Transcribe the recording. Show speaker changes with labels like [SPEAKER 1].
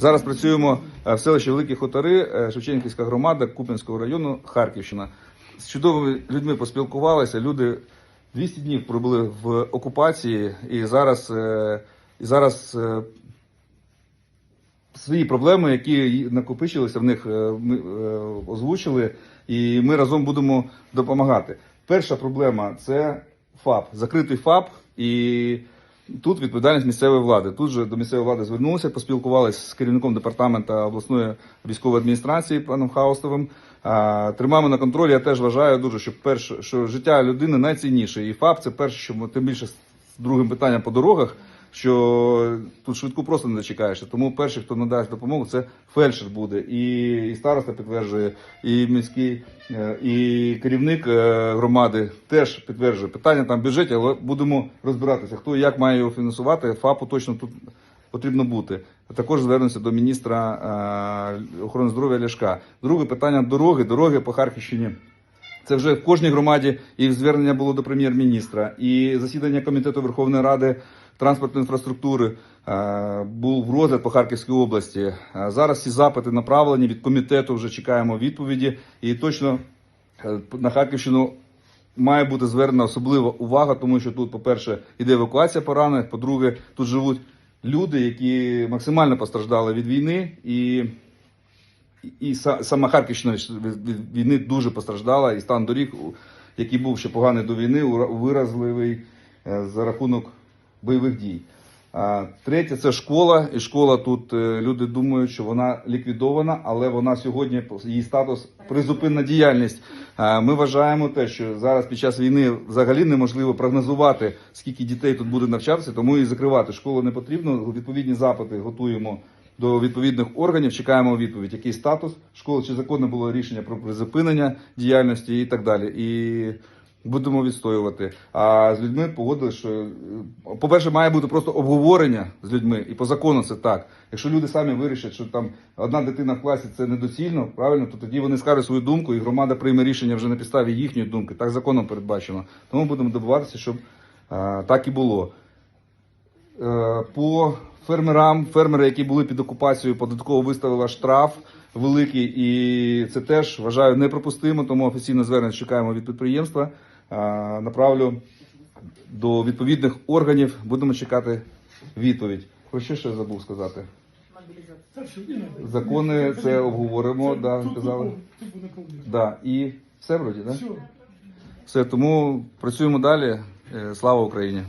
[SPEAKER 1] Зараз працюємо е, в селищі Великі Хотори, е, Шевченківська громада Куп'янського району, Харківщина. З чудовими людьми поспілкувалися. Люди 200 днів пробули в окупації і зараз, е, і зараз свої проблеми, які накопичилися в них, ми озвучили, і ми разом будемо допомагати. Перша проблема це ФАП, закритий ФАП, і тут відповідальність місцевої влади. Тут же до місцевої влади звернулися, поспілкувалися з керівником департаменту обласної військової адміністрації паном Хаустовим. Тримаємо на контролі. Я теж вважаю дуже, що перше, що життя людини найцінніше. І ФАП це перше, що ми тим більше з другим питанням по дорогах що тут швидку просто не дочекаєшся. Тому перший, хто надасть допомогу, це фельдшер буде. І, і староста підтверджує, і міський, е, і керівник е, громади теж підтверджує. Питання там в бюджеті, але будемо розбиратися, хто як має його фінансувати. ФАПу точно тут потрібно бути. Також звернемося до міністра е, охорони здоров'я Ляшка. Друге питання дороги. Дороги по Харківщині. Це вже в кожній громаді і звернення було до прем'єр-міністра, і засідання комітету Верховної Ради транспортної інфраструктури е, був розгляд по Харківській області. Е, Зараз ці запити направлені від комітету. Вже чекаємо відповіді. І точно е, на Харківщину має бути звернена особлива увага, тому що тут, по-перше, іде евакуація поранених. По-друге, тут живуть люди, які максимально постраждали від війни і. І сама Харківщина від війни дуже постраждала, і стан доріг, який був ще поганий до війни, виразливий за рахунок бойових дій. Третє це школа. І школа тут е, люди думають, що вона ліквідована, але вона сьогодні її статус призупинна діяльність. Ми вважаємо те, що зараз під час війни взагалі неможливо прогнозувати, скільки дітей тут буде навчатися, тому і закривати школу не потрібно. Відповідні запити готуємо до відповідних органів, чекаємо відповідь, який статус школи, чи законне було рішення про призупинення діяльності і так далі. І будемо відстоювати. А з людьми погодили, що е, по-перше, має бути просто обговорення з людьми, і по закону це так. Якщо люди самі вирішать, що там одна дитина в класі це недоцільно, правильно, то тоді вони скажуть свою думку, і громада прийме рішення вже на підставі їхньої думки. Так законом передбачено. Тому будемо добиватися, щоб е, так і було. Е, по фермерам, фермери, які були під окупацією, податково виставила штраф великий, і це теж вважаю неприпустимо, тому офіційне звернення чекаємо від підприємства. Направлю до відповідних органів. Будемо чекати відповідь. Про що ще забув сказати? Закони це обговоримо,
[SPEAKER 2] Це-
[SPEAKER 1] да, казали. Да, і все вроді, да?
[SPEAKER 2] Все.
[SPEAKER 1] Все, тому працюємо далі. Е, Слава Україні!